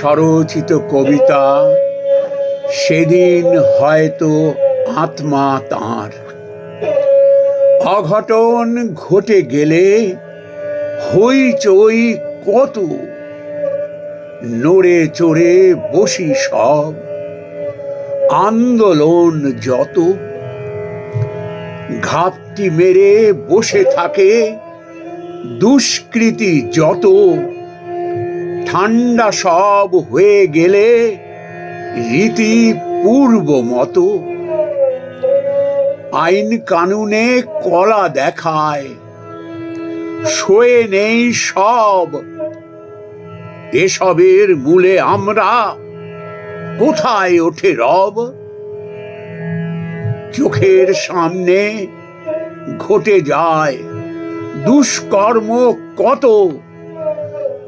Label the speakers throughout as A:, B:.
A: স্বরচিত কবিতা, সেদিন হয়তো আত্মা তাঁর। অঘটন ঘটে গেলে হইচই কত? নড়ে চড়ে বসি সব। আন্দোলন যত। ঘাপটি মেরে বসে থাকে দুষ্কৃতি যত। ঠান্ডা সব হয়ে গেলে রীতি পূর্ব মতো আইন কানুনে কলা দেখায়। শোয়ে নেই সব। এসবের মূলে আমরা কোথায় ওঠে রব? চোখের সামনে ঘটে যায় দুষ্কর্ম কত?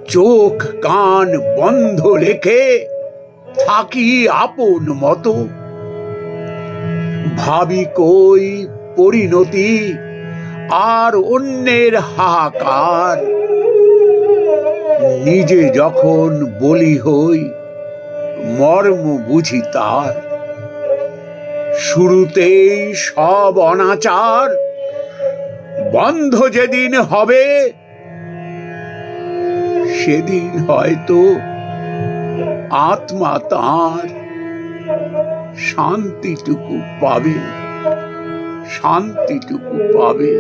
A: চোখ কান বন্ধ রেখে থাকি আপন মতো। ভাবি কই পরিণতি আর অন্যের হাহাকার। নিজে যখন বলি হই, মর্ম বুঝি তার। শুরুতেই সব অনাচার বন্ধ যেদিন হবে সেদিন হয়তো আত্মা তার শান্তিটুকু পাবে শান্তিটুকু পাবে।